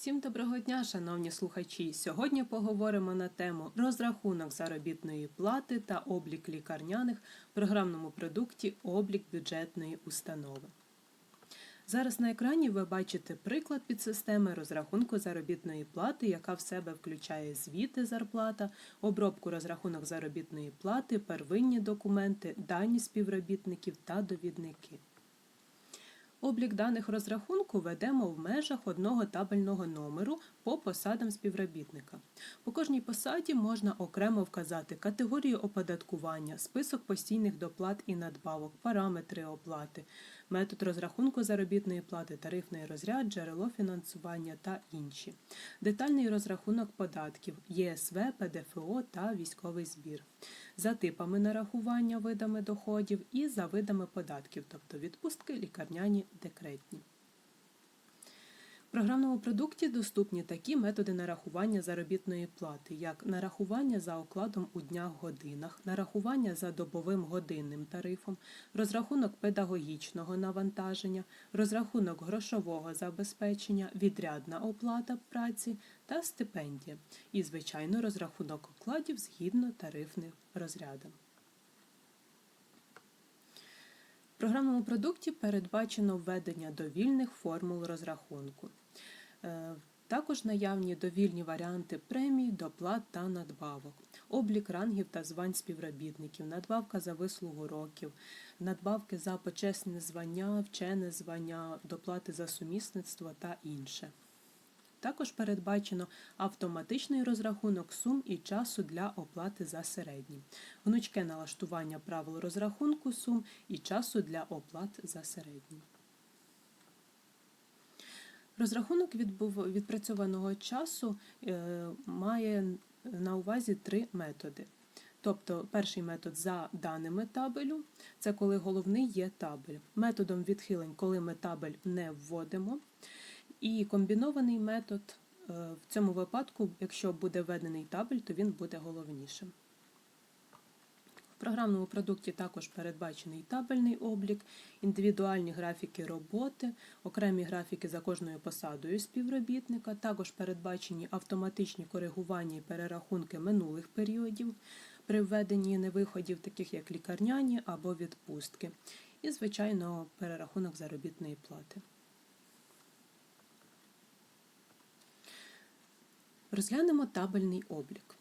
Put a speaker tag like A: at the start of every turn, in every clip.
A: Всім доброго дня, шановні слухачі! Сьогодні поговоримо на тему розрахунок заробітної плати та облік лікарняних в програмному продукті облік бюджетної установи. Зараз на екрані ви бачите приклад підсистеми розрахунку заробітної плати, яка в себе включає звіти зарплата, обробку розрахунок заробітної плати, первинні документи, дані співробітників та довідники. Облік даних розрахунку ведемо в межах одного табельного номеру по посадам співробітника. По кожній посаді можна окремо вказати категорію оподаткування, список постійних доплат і надбавок, параметри оплати, метод розрахунку заробітної плати, тарифний розряд, джерело фінансування та інші, детальний розрахунок податків, ЄСВ, ПДФО та військовий збір, за типами нарахування видами доходів і за видами податків, тобто відпустки, лікарняні, декретні. В програмному продукті доступні такі методи нарахування заробітної плати, як нарахування за окладом у днях годинах, нарахування за добовим годинним тарифом, розрахунок педагогічного навантаження, розрахунок грошового забезпечення, відрядна оплата праці та стипендія, і, звичайно, розрахунок окладів згідно тарифним розрядам. В програмному продукті передбачено введення довільних формул розрахунку. Е, Також наявні довільні варіанти премій, доплат та надбавок, облік рангів та звань співробітників, надбавка за вислугу років, надбавки за почесне звання, вчене звання, доплати за сумісництво та інше. Також передбачено автоматичний розрахунок сум і часу для оплати за середній, гнучке налаштування правил розрахунку сум і часу для оплат за середній. Розрахунок відпрацьованого часу е, має на увазі три методи. Тобто перший метод за даними табелю, це коли головний є табель. Методом відхилень, коли ми табель не вводимо. І комбінований метод е, в цьому випадку, якщо буде введений табель, то він буде головнішим. Програмному продукті також передбачений табельний облік, індивідуальні графіки роботи, окремі графіки за кожною посадою співробітника, також передбачені автоматичні коригування і перерахунки минулих періодів при введенні невиходів, таких як лікарняні або відпустки, і, звичайно, перерахунок заробітної плати. Розглянемо табельний облік.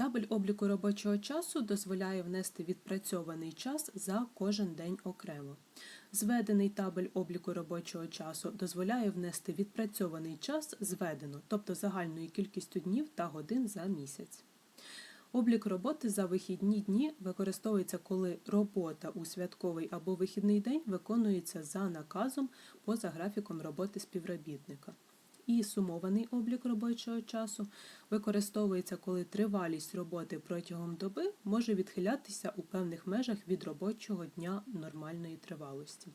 A: Табель обліку робочого часу дозволяє внести відпрацьований час за кожен день окремо. Зведений табель обліку робочого часу дозволяє внести відпрацьований час зведено, тобто загальною кількістю днів та годин за місяць. Облік роботи за вихідні дні використовується, коли робота у святковий або вихідний день виконується за наказом поза графіком роботи співробітника. І сумований облік робочого часу використовується, коли тривалість роботи протягом доби може відхилятися у певних межах від робочого дня нормальної тривалості.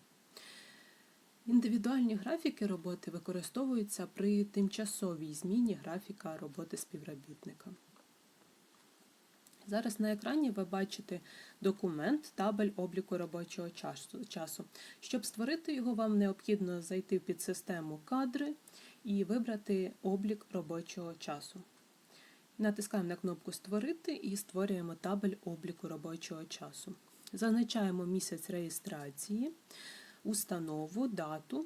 A: Індивідуальні графіки роботи використовуються при тимчасовій зміні графіка роботи співробітника. Зараз на екрані ви бачите документ табель обліку робочого часу-. Щоб створити його, вам необхідно зайти в підсистему кадри і вибрати облік робочого часу. Натискаємо на кнопку Створити і створюємо табель обліку робочого часу. Зазначаємо місяць реєстрації, установу, дату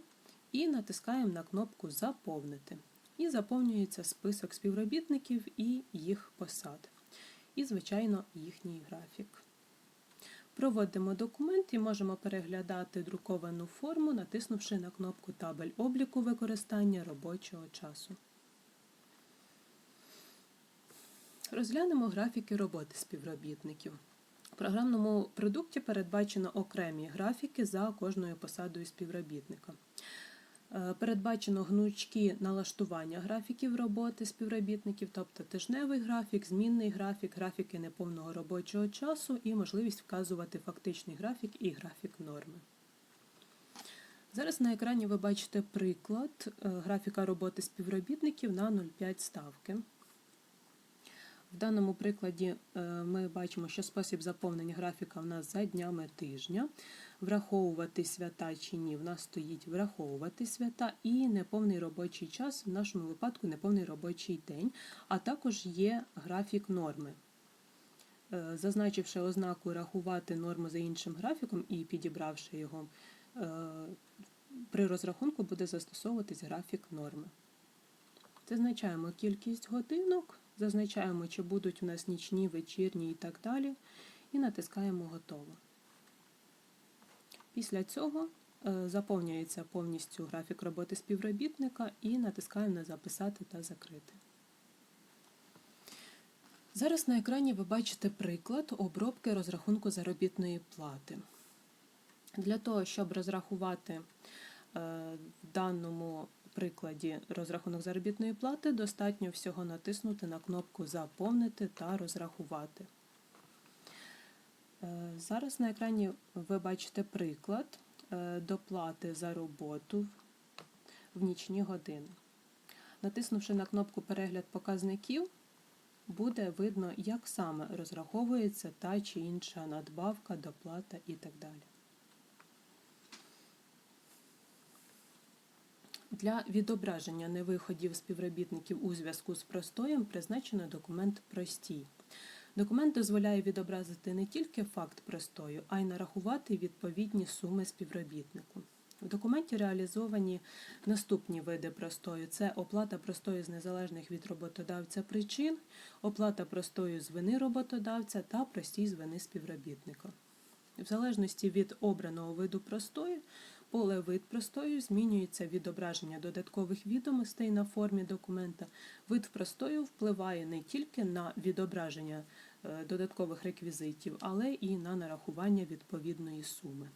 A: і натискаємо на кнопку Заповнити. І заповнюється список співробітників і їх посад. І, звичайно, їхній графік. Проводимо документ і можемо переглядати друковану форму, натиснувши на кнопку Табель обліку використання робочого часу. Розглянемо графіки роботи співробітників. В програмному продукті передбачено окремі графіки за кожною посадою співробітника. Е, Передбачено гнучкі налаштування графіків роботи співробітників, тобто тижневий графік, змінний графік, графіки неповного робочого часу і можливість вказувати фактичний графік і графік норми. Зараз на екрані ви бачите приклад е, графіка роботи співробітників на 0,5 ставки. В даному прикладі е, ми бачимо, що спосіб заповнення графіка в нас за днями тижня. Враховувати свята чи ні. В нас стоїть враховувати свята і неповний робочий час, в нашому випадку неповний робочий день, а також є графік норми. Е, Зазначивши ознаку рахувати норму за іншим графіком і підібравши його, е, при розрахунку буде застосовуватись графік норми. Зазначаємо кількість годинок, зазначаємо, чи будуть у нас нічні, вечірні і так далі, і натискаємо Готово. Після цього е, заповнюється повністю графік роботи співробітника і натискаємо на Записати та закрити. Зараз на екрані ви бачите приклад обробки розрахунку заробітної плати. Для того, щоб розрахувати е, в даному прикладі розрахунок заробітної плати, достатньо всього натиснути на кнопку Заповнити та розрахувати. Е, Зараз на екрані ви бачите приклад е, доплати за роботу в нічні години. Натиснувши на кнопку Перегляд показників, буде видно, як саме розраховується та чи інша надбавка, доплата і так далі. Для відображення невиходів співробітників у зв'язку з простоєм призначено документ простій. Документ дозволяє відобразити не тільки факт простою, а й нарахувати відповідні суми співробітнику. В документі реалізовані наступні види простою: це оплата простою з незалежних від роботодавця причин, оплата простою з вини роботодавця та простій з вини співробітника. В залежності від обраного виду простою, поле вид простою змінюється відображення додаткових відомостей на формі документа. Вид простою впливає не тільки на відображення е, додаткових реквізитів, але і на нарахування відповідної суми.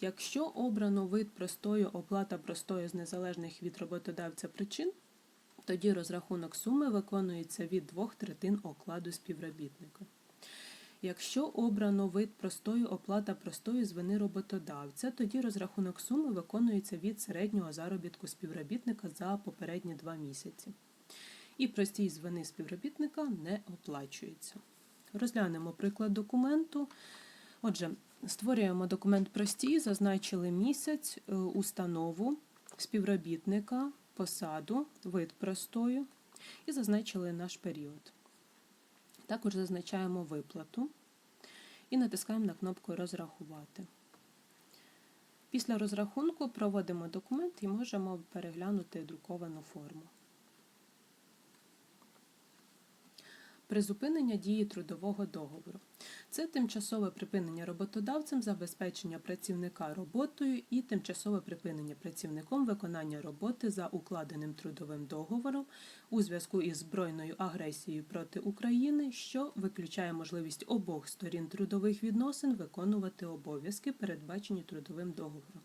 A: Якщо обрано вид простою оплата простою з незалежних від роботодавця причин, тоді розрахунок суми виконується від двох третин окладу співробітника. Якщо обрано вид простою оплата простою з вини роботодавця, тоді розрахунок суми виконується від середнього заробітку співробітника за попередні два місяці. І простій з вини співробітника не оплачується. Розглянемо приклад документу. Отже, створюємо документ простій, зазначили місяць, е, установу, співробітника, посаду, вид простою і зазначили наш період. Також зазначаємо виплату і натискаємо на кнопку Розрахувати. Після розрахунку проводимо документ і можемо переглянути друковану форму. Призупинення дії трудового договору. Це тимчасове припинення роботодавцем забезпечення працівника роботою і тимчасове припинення працівником виконання роботи за укладеним трудовим договором у зв'язку із збройною агресією проти України, що виключає можливість обох сторін трудових відносин виконувати обов'язки, передбачені трудовим договором.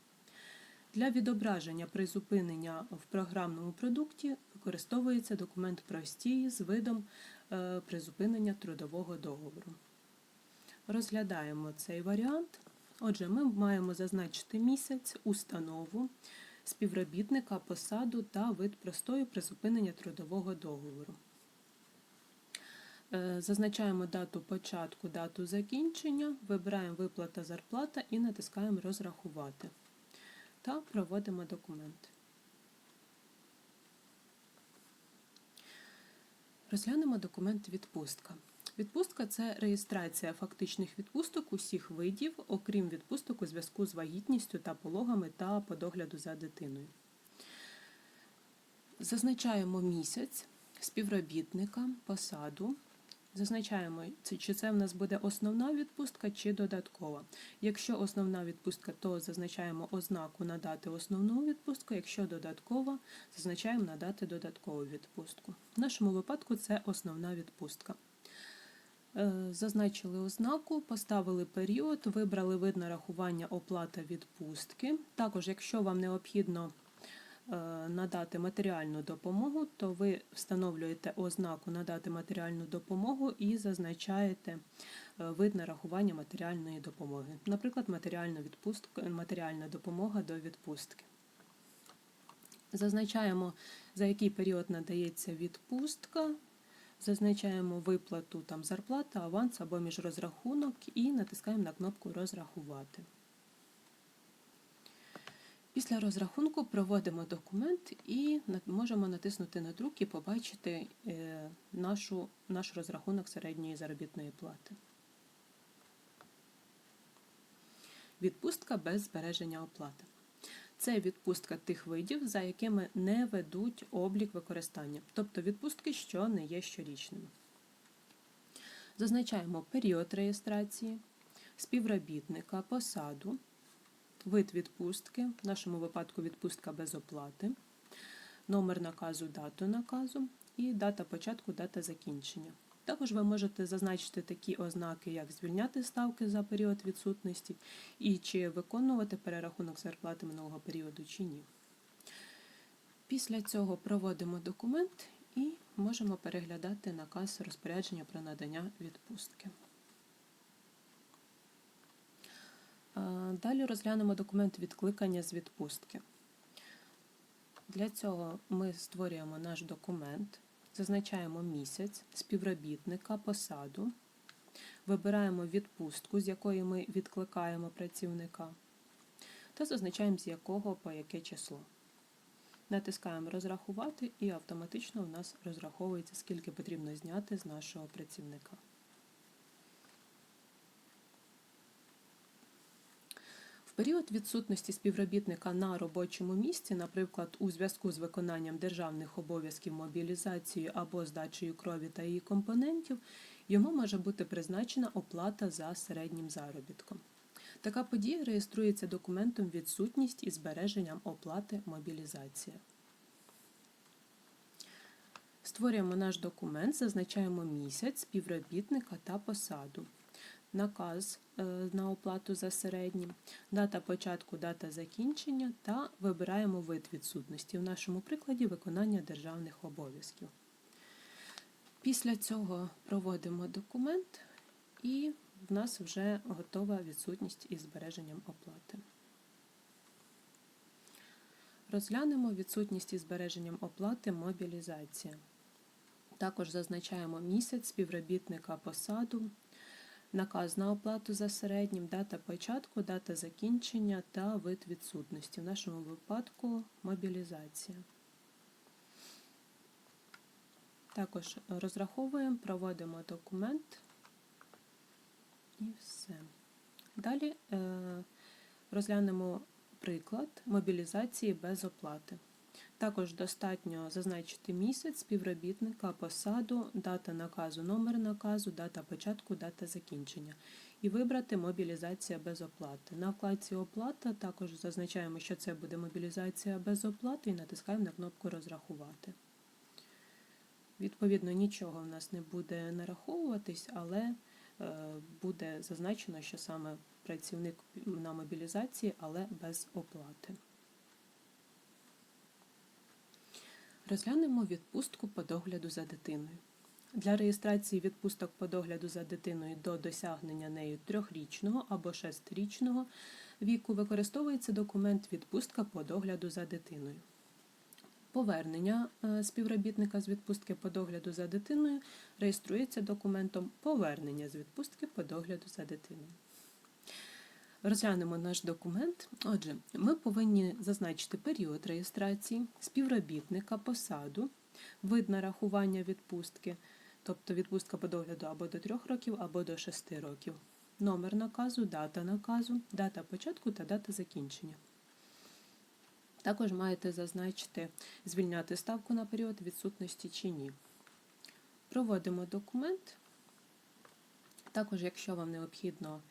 A: Для відображення призупинення в програмному продукті використовується документ простій з видом призупинення трудового договору. Розглядаємо цей варіант. Отже, ми маємо зазначити місяць, установу, співробітника, посаду та вид простою призупинення трудового договору. Е, Зазначаємо дату початку, дату закінчення, вибираємо виплата зарплата і натискаємо Розрахувати та проводимо документ. Розглянемо документ відпустка. Відпустка це реєстрація фактичних відпусток усіх видів, окрім відпусток у зв'язку з вагітністю та пологами та по догляду за дитиною. Зазначаємо місяць, співробітника, посаду. Зазначаємо, чи це в нас буде основна відпустка чи додаткова. Якщо основна відпустка, то зазначаємо ознаку надати основну відпустку. Якщо додаткова, зазначаємо надати додаткову відпустку. В нашому випадку це основна відпустка. Е, Зазначили ознаку, поставили період, вибрали вид нарахування оплата відпустки. Також, якщо вам необхідно надати матеріальну допомогу, то ви встановлюєте ознаку надати матеріальну допомогу і зазначаєте е, вид нарахування матеріальної допомоги. Наприклад, матеріальна відпустка, матеріальна допомога до відпустки. Зазначаємо, за який період надається відпустка, Зазначаємо виплату там зарплата, аванс або міжрозрахунок і натискаємо на кнопку Розрахувати. Після розрахунку проводимо документ і можемо натиснути на друк і побачити е, нашу, наш розрахунок середньої заробітної плати. Відпустка без збереження оплати. Це відпустка тих видів, за якими не ведуть облік використання, тобто відпустки, що не є щорічними. Зазначаємо період реєстрації, співробітника, посаду, вид відпустки, в нашому випадку відпустка без оплати, номер наказу, дату наказу і дата початку, дата закінчення. Також ви можете зазначити такі ознаки, як звільняти ставки за період відсутності і чи виконувати перерахунок зарплати минулого періоду чи ні. Після цього проводимо документ і можемо переглядати наказ розпорядження про надання відпустки. А, Далі розглянемо документ відкликання з відпустки. Для цього ми створюємо наш документ, зазначаємо місяць, співробітника, посаду, вибираємо відпустку, з якої ми відкликаємо працівника, та зазначаємо, з якого по яке число. Натискаємо Розрахувати і автоматично у нас розраховується, скільки потрібно зняти з нашого працівника. Період відсутності співробітника на робочому місці, наприклад, у зв'язку з виконанням державних обов'язків мобілізацією або здачею крові та її компонентів, йому може бути призначена оплата за середнім заробітком. Така подія реєструється документом відсутність із збереженням оплати мобілізація. Створюємо наш документ, зазначаємо місяць, співробітника та посаду наказ на оплату за середнім, дата початку, дата закінчення та вибираємо вид відсутності. В нашому прикладі виконання державних обов'язків. Після цього проводимо документ і в нас вже готова відсутність із збереженням оплати. Розглянемо відсутність із збереженням оплати мобілізація. Також зазначаємо місяць співробітника посаду, наказ на оплату за середнім, дата початку, дата закінчення та вид відсутності. В нашому випадку мобілізація. Також розраховуємо, проводимо документ і все. Далі е, розглянемо приклад мобілізації без оплати. Також достатньо зазначити місяць, співробітника, посаду, дата наказу, номер наказу, дата початку, дата закінчення. І вибрати мобілізація без оплати. На вкладці Оплата також зазначаємо, що це буде мобілізація без оплати, і натискаємо на кнопку Розрахувати. Відповідно, нічого в нас не буде нараховуватись, але е, буде зазначено, що саме працівник на мобілізації, але без оплати. Розглянемо відпустку по догляду за дитиною. Для реєстрації відпусток по догляду за дитиною до досягнення нею трьохрічного або шестирічного віку використовується документ відпустка по догляду за дитиною. Повернення е, співробітника з відпустки по догляду за дитиною реєструється документом повернення з відпустки по догляду за дитиною. Розглянемо наш документ. Отже, ми повинні зазначити період реєстрації, співробітника, посаду, вид нарахування відпустки, тобто відпустка по догляду або до 3 років, або до 6 років, номер наказу, дата наказу, дата початку та дата закінчення. Також маєте зазначити, звільняти ставку на період відсутності чи ні. Проводимо документ. Також, якщо вам необхідно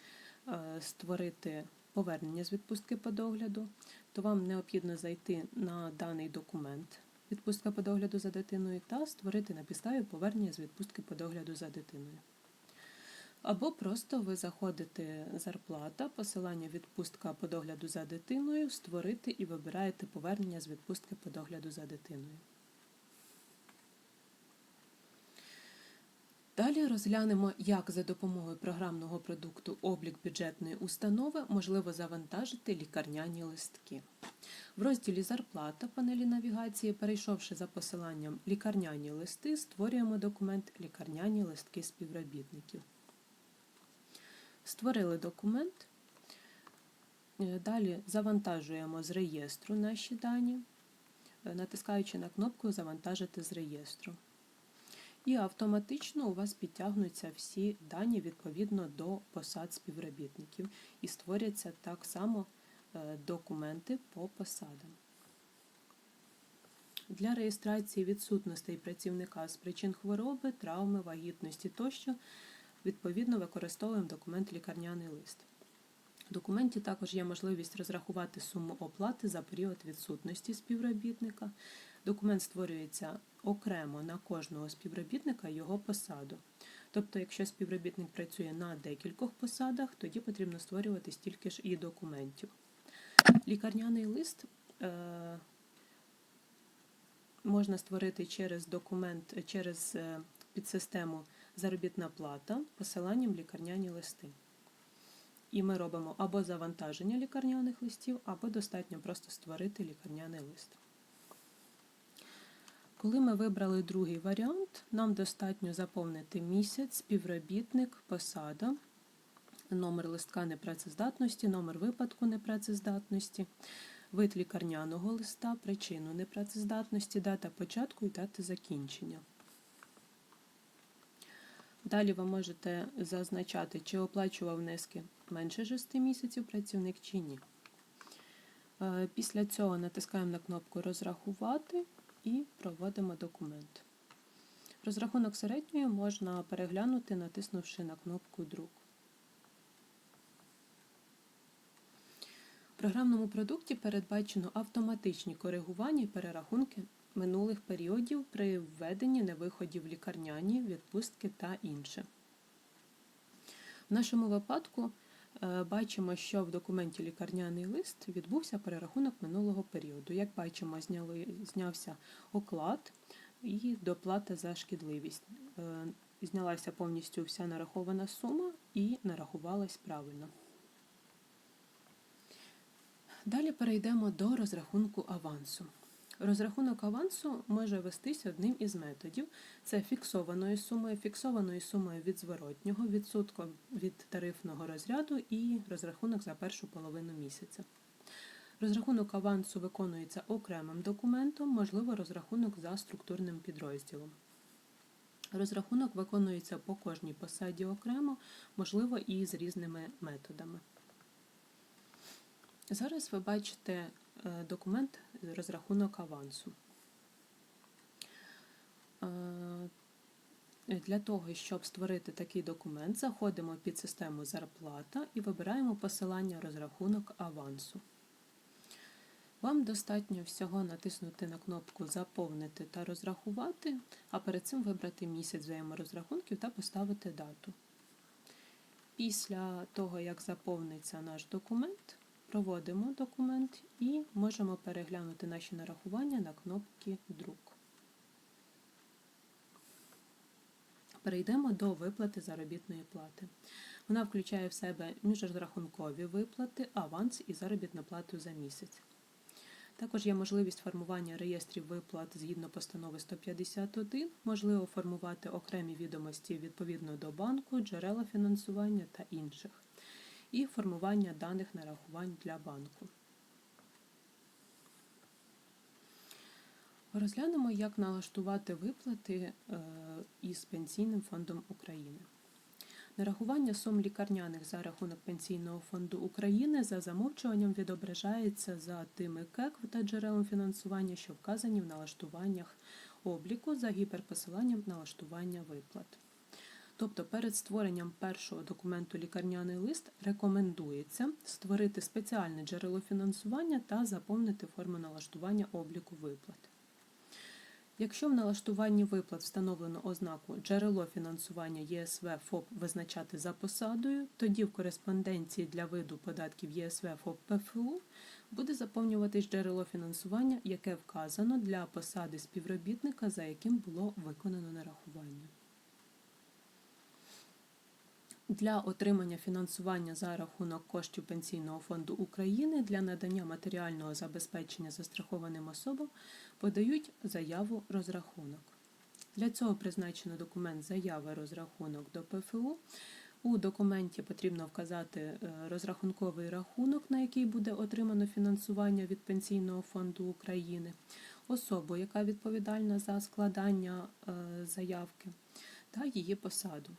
A: створити повернення з відпустки по догляду, то вам необхідно зайти на даний документ відпустка по догляду за дитиною та створити на підставі повернення з відпустки по догляду за дитиною. Або просто ви заходите зарплата, посилання відпустка по догляду за дитиною, створити і вибираєте повернення з відпустки по догляду за дитиною. Далі розглянемо, як за допомогою програмного продукту облік бюджетної установи можливо завантажити лікарняні листки. В розділі Зарплата панелі навігації, перейшовши за посиланням Лікарняні листи, створюємо документ Лікарняні листки співробітників. Створили документ. Е, Далі завантажуємо з реєстру наші дані, е, натискаючи на кнопку Завантажити з реєстру. І автоматично у вас підтягнуться всі дані відповідно до посад співробітників і створяться так само е, документи по посадам. Для реєстрації відсутностей працівника з причин хвороби, травми, вагітності тощо відповідно використовуємо документ лікарняний лист. В документі також є можливість розрахувати суму оплати за період відсутності співробітника. Документ створюється окремо на кожного співробітника його посаду. Тобто, якщо співробітник працює на декількох посадах, тоді потрібно створювати стільки ж і документів. Лікарняний лист е, можна створити через документ, через е, підсистему заробітна плата посиланням лікарняні листи. І ми робимо або завантаження лікарняних листів, або достатньо просто створити лікарняний лист. Коли ми вибрали другий варіант, нам достатньо заповнити місяць, співробітник, посада, номер листка непрацездатності, номер випадку непрацездатності, вид лікарняного листа, причину непрацездатності, дата початку і дата закінчення. Далі ви можете зазначати, чи оплачував внески менше 6 місяців працівник чи ні. Е, Після цього натискаємо на кнопку Розрахувати і проводимо документ. Розрахунок середньої можна переглянути, натиснувши на кнопку Друк. В програмному продукті передбачено автоматичні коригування і перерахунки минулих періодів при введенні невиходів лікарняні, відпустки та інше. В нашому випадку бачимо, що в документі лікарняний лист відбувся перерахунок минулого періоду. Як бачимо, зняли, знявся оклад і доплата за шкідливість. Е, Знялася повністю вся нарахована сума і нарахувалась правильно. Далі перейдемо до розрахунку авансу. Розрахунок авансу може вестись одним із методів: це фіксованою сумою, фіксованою сумою від зворотнього, відсотком від тарифного розряду і розрахунок за першу половину місяця. Розрахунок авансу виконується окремим документом, можливо, розрахунок за структурним підрозділом. Розрахунок виконується по кожній посаді окремо, можливо, і з різними методами. Зараз ви бачите документ розрахунок авансу. Е, для того, щоб створити такий документ, заходимо під систему зарплата і вибираємо посилання розрахунок авансу. Вам достатньо всього натиснути на кнопку Заповнити та розрахувати, а перед цим вибрати місяць взаєморозрахунків та поставити дату. Після того, як заповниться наш документ, Проводимо документ і можемо переглянути наші нарахування на кнопці Друк. Перейдемо до виплати заробітної плати. Вона включає в себе міжрахункові виплати, аванс і заробітну плату за місяць. Також є можливість формування реєстрів виплат згідно постанови 151, можливо формувати окремі відомості відповідно до банку, джерела фінансування та інших і формування даних нарахувань для банку. Розглянемо, як налаштувати виплати е, із Пенсійним фондом України. Нарахування сум лікарняних за рахунок Пенсійного фонду України за замовчуванням відображається за тими КЕК та джерелом фінансування, що вказані в налаштуваннях обліку за гіперпосиланням налаштування виплат. Тобто перед створенням першого документу лікарняний лист рекомендується створити спеціальне джерело фінансування та заповнити форму налаштування обліку виплат. Якщо в налаштуванні виплат встановлено ознаку джерело фінансування ЄСВ ФОП визначати за посадою, тоді в кореспонденції для виду податків ЄСВ ФОП ПФУ буде заповнюватись джерело фінансування, яке вказано для посади співробітника, за яким було виконано нарахування. Для отримання фінансування за рахунок коштів Пенсійного фонду України для надання матеріального забезпечення застрахованим особам подають заяву розрахунок. Для цього призначено документ заяви розрахунок до ПФУ. У документі потрібно вказати е, розрахунковий рахунок, на який буде отримано фінансування від Пенсійного фонду України, особу, яка відповідальна за складання е, заявки, та її посаду.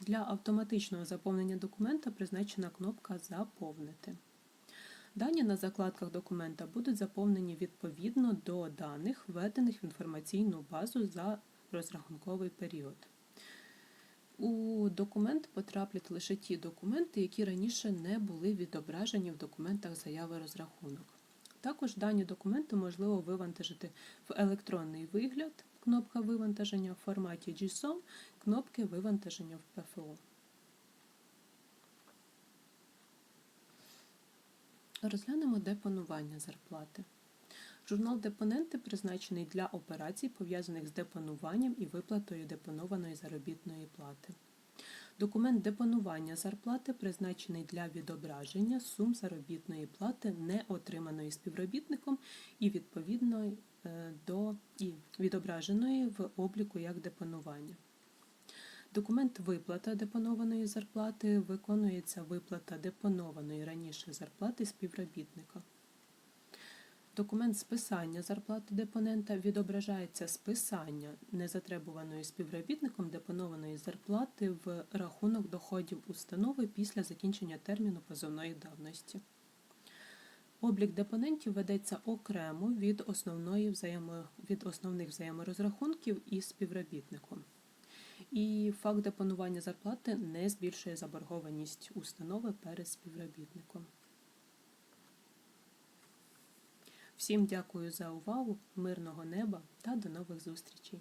A: Для автоматичного заповнення документа призначена кнопка Заповнити. Дані на закладках документа будуть заповнені відповідно до даних, введених в інформаційну базу за розрахунковий період. У документ потраплять лише ті документи, які раніше не були відображені в документах заяви розрахунок. Також дані документи можливо вивантажити в електронний вигляд, кнопка вивантаження в форматі JSON, кнопки вивантаження в ПФО. Розглянемо депонування зарплати. Журнал депоненти призначений для операцій, пов'язаних з депонуванням і виплатою депонованої заробітної плати. Документ депонування зарплати призначений для відображення сум заробітної плати, не отриманої співробітником і відповідно е, до і відображеної в обліку як депонування. Документ виплата депонованої зарплати виконується виплата депонованої раніше зарплати співробітника. Документ списання зарплати депонента відображається списання незатребуваної співробітником депонованої зарплати в рахунок доходів установи після закінчення терміну позовної давності. Облік депонентів ведеться окремо від, основної взаємо... від основних взаєморозрахунків із співробітником. І факт депонування зарплати не збільшує заборгованість установи перед співробітником. Всім дякую за увагу, мирного неба та до нових зустрічей!